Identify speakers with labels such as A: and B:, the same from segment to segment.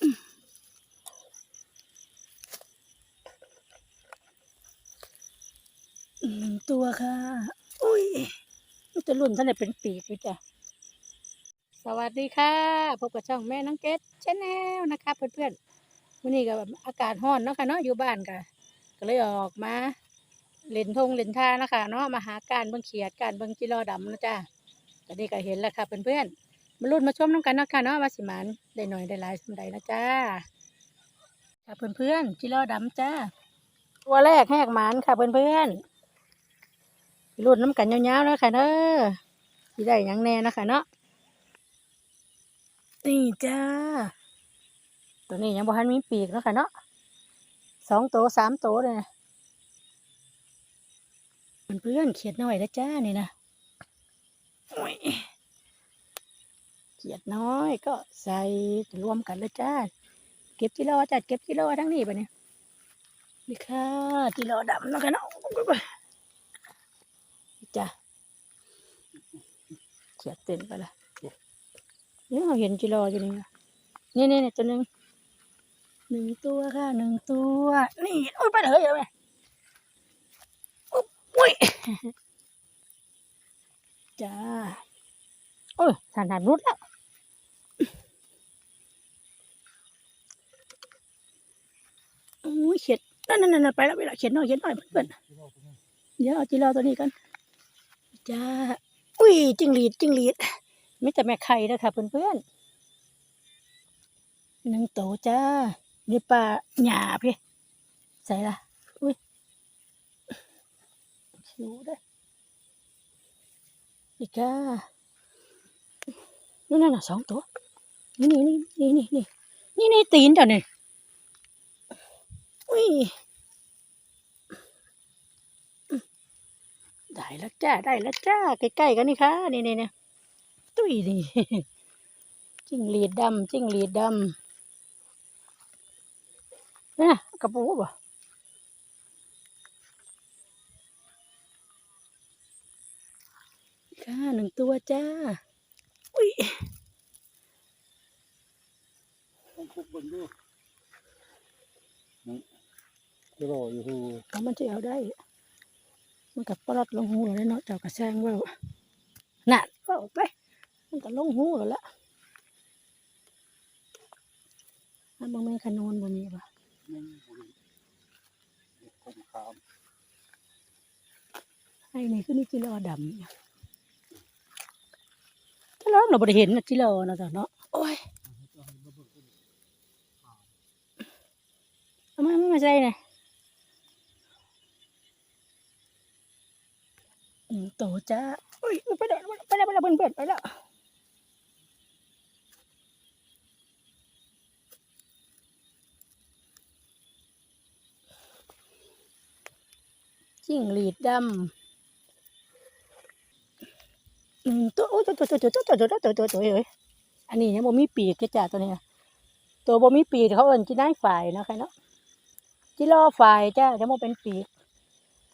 A: หนึ่งตัวค่ะ อุ้ยมันจะรุ่นท่านไหนเป็นปีกอยู่จ้ะ สวัสดีค่ะ พบกับช่องแม่น้องเกดชแนลนะคะเพื่อนๆวันนี้ก็แบบอากาศร้อนเนาะค่ะเนาะอยู่บ้านก็ก็เลยออกมา เล่นทงเล่นท่านะคะเนาะมาหาการเบิ่งเขียดการเบิ่งจิรอดำนะจ้ะตอนนี้ก็เห็นแล้วค่ะเพื่อนๆ มาลุ้นมาชมน้ำกันนะค่ะเนาะว่าสิมันได้หน่อยได้หลายสำใดนะจ้าค่ะเพื่อนๆจิรอดำจ้า ตัวแรกแหกหมันค่ะเพื่อนๆลุ้นน้ำกันยาวๆแล้วค่ะเนาะสิได้ยังแน่นะคะเนาะนี่จ้า ตัวนี้ยังบ่ทันมีปีกนะค่ะเนาะสองโตสามโตเลยนเพื่อนเขียดหน้อยนะจ้านี่นะโอ้ย เขียดน้อย ก็ใส่รวมกันเลยจ้า เก็บกิโลจ้าเก็บกิโลทั้งนี้ปเนี่ยนี่ค่ะกิโลดำเนาะค่ะเนาะจ้าเขียดเต็มไปละเนี่ยเราเห็นจิรออยู่นี่นะนี่นี่นี่ตัวหนึ่งหนึ่งตัวค่ะหนึ่งตัว นี่โอ้ยไปเลยเอาไปอุ๊บอุ้ยจ้าโอ้ยฐานฐานรุดแล้วอุ้ ยเขียดนั่นนั่นนั่นไปแล้วไปแล้วเขียดน้อยเขียดน้อยเพื่อนเดี๋ยวเอาจิรอตัวนี้กันจ้าอุ้ยจิงหรีดจิงหรีดไมีแต่แม่ไข่นะคะเพื่อนๆหนึ่งโตจ้านี่ปลาหยาพี่ใส่ละอุ้ยชิวเด้อีกจ้านี่นั่นน่ะสองตัวนี่นี่นี่นี่นี่นี่นี่ตีนเจ้านี่ อุ้ยได้แล้วจ้าได้แล้วจ้าใกล้ๆกันนี่ค่ะนี่นี่นี่ตุ้ยนี่จิ้งหรีดดำจิ้งหรีดดำนี่นะกระปูบ่ค่ะหนึ่งตัวจ้าอุ้ย
B: ต้องคุกบนดูนี่ จะรออยู่หู
A: เอามันจะเอาได้ มันกับปลอดลงหูแล้วเนาะเจ้ากระแซงเว่าน่ะก็ออกไป มันก็ลงหูแล้วละอันบางแม่นขนอนบ่มีป่ะ
B: นี่บุรีคมขาม
A: ไอ้นี่คือมีจิโลดำเนี่ยถ้าเราเราบ่ได้เห็นนะจิโลนะจ๊ะเนาะโอ้ยเอามามาใส่เนี่ยอืมโตจ้าอุ้ยไปแล้วไปแล้วไปแล้วเพื่อนไปแล้วจิ้งหรีดดำอืมตัวโอ้ยตัวตัวตัวตัวตัวตัวตัวตัวตัวเอ้ยอันนี้เนี่ยบ่มีปีกจ้าตัวเนี้ยตัวบ่มีปีกเขาเอิ้นจีน่ายฝ่ายนะคะเนาะจิโลฝ่ายจ้าจะบ่เป็นปีก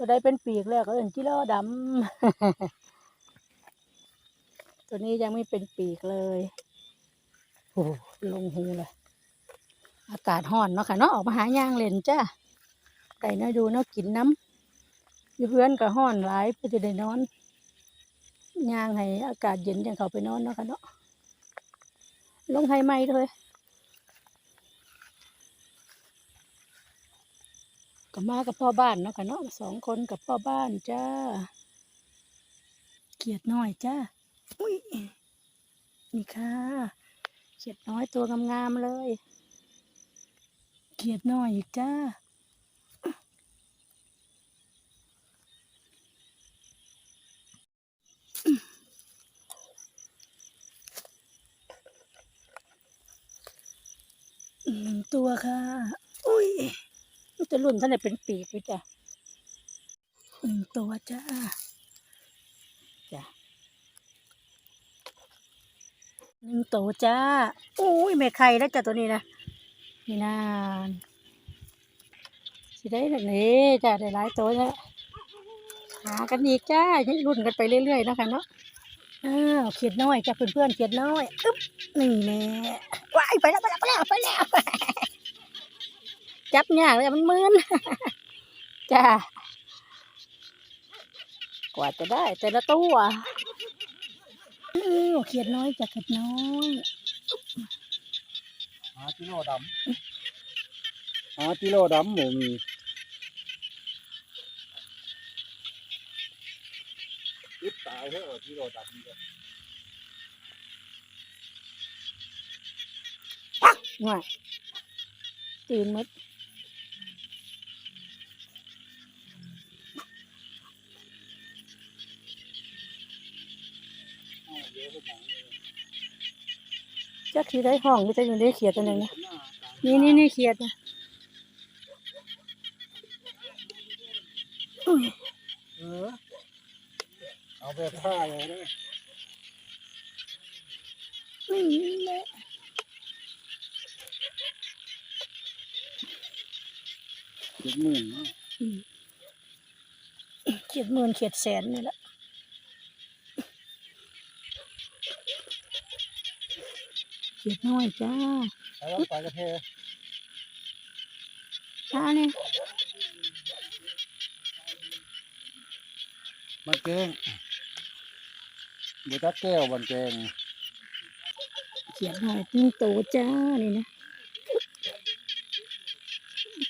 A: ตัวใดเป็นปีกแล้วก็เอิ้นจิโลดำ ตัวนี้ยังไม่เป็นปีกเลยโอ้ลงหูเลย อากาศร้อนเนาะค่ะเนาะออกมาหาย่างเล่นจ้าไก่น้อยดูเนาะกินน้ำอยู่เพื่อนก็ร้อนหลายเพื่อจะได้นอนย่างให้อากาศเย็นจังเขาไปนอนเนาะค่ะเนาะลงไฮไหมเลย ก็มากับพ่อบ้านเนาะค่ะเนาะสองคนกับพ่อบ้านจ้าเกียดน้อยจ้า อุ้ย นี่ค่ะ เขียดน้อยตัวงามๆเลย เขียดน้อยอีกจ้าหนึ่งตัวค่ะ อุ้ย มันจะรุ่นท่านไหนเป็นปีกอยู่จ้ะหนึ่งตัวจ้าจ้ะหนึ่งโตจ้าโอ้ยแม่ไข่แล้วจ้ะตัวนี้นะนี่นานสิได้แบบนี้จ้ะได้หลายตัวแล้วหากันอีกจ้าให้รุ่นกันไปเรื่อยๆนะคะเนาะอ้าวเขียดน้อยจ้ะเพื่อนๆเขียดน้อยอึ๊บนี่แน่ว้ายไปแล้วไปแล้วไปแล้วไปแล้ว จับยากเลยมันมึนจ้ากว่าจะได้แต่ละตัวอื้อเขียดน้อยจ้ะเขียดน้อย
B: หากิโลดำหากิโลดำหมูมียิบตายเถอะกิโลดำเนี่ย
A: ง่ายตื่นหมด
B: เอาเยอะขึ้นมาเลย
A: จักทีได้ห้องก็จะอยู่ได้เขียดตัวหนึ่งนะ
B: หน้าตา
A: นี่นี่นี่เขียดนะอุ้ย
B: เออเอาแบบผ้าเลยนะ
A: นี่แหละ
B: เจ็ดหมื่นเนาะ
A: อืมเขียดหมื่นเขียดแสนนี่แหละ เขียดน้อยจ้า
B: แล้วไปกระเท
A: ตาเนี่ย
B: มันแกงบุตักแก้วบันแกง
A: เขียดน้อยตึงโตจ้านี่นะ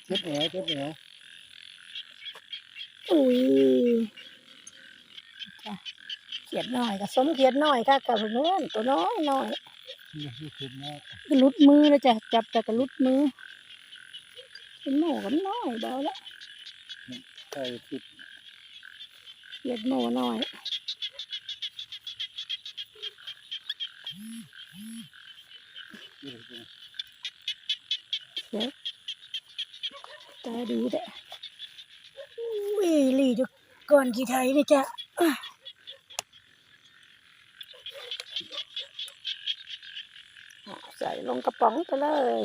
B: เจ็บแหนเจ็บแหน
A: อุ้ยจ้ะเขียดน้อยกับสมเขียดน้อยค่ะกับเพื่อนตัวน้อยน้อย
B: นี่คือขึ้นนะ
A: ก็ ลุดมือแล้วจ้ะจับแต่ก็ลุดมือเป็นหมูกันน้อยเบาละ
B: ใส่ผิด
A: เขียดหมูน้อย
B: นี่คือ
A: เดี๋ยวตาดีแหละอุ้ยลีจุก่อนกี่ไทยนี่จ้ะอะอะ ใส่ลงกระป๋องไปเลย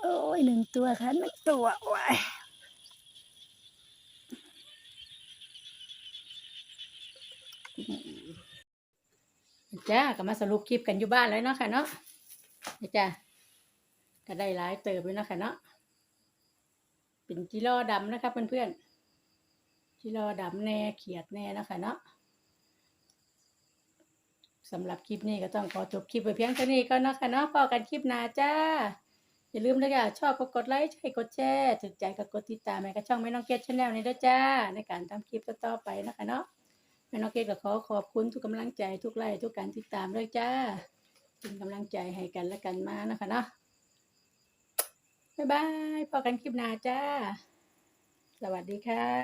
A: โอ้ยหนึ่งตัวค่ะหนึ่งตัวว้ายจ้าก็มาสรุปคลิปกันอยู่บ้านเลยเนาะค่ะเนาะจ้าก็ได้หลายเติบเลยเนาะค่ะเนาะเป็นจิโร่ดำนะคะเพื่อนๆจิโร่ดำแน่เขียดแน่นะคะเนาะ สำหรับคลิปนี้ก็ต้องขอจบคลิปไปเพียงเท่านี้ก็เนาะค่ะเนาะพอกันคลิปหน้าจ้า อย่าลืมนะจ๊ะชอบก็กดไลค์ใช่กดแชร์ถูกใจก็กดติดตามแม่ก็ช่องแม่น้องเกดชาแนลนี้ด้วยจ้า ในการทำคลิปต่อๆไปนะคะเนาะแม่น้องเกดก็ขอขอบคุณทุกกำลังใจทุกไลค์ทุกการติดตามด้วยจ้าเป็นกำลังใจให้กันและกันมานะคะเนาะบ๊ายบายพอกันคลิปหน้าจ้า สวัสดีค่ะ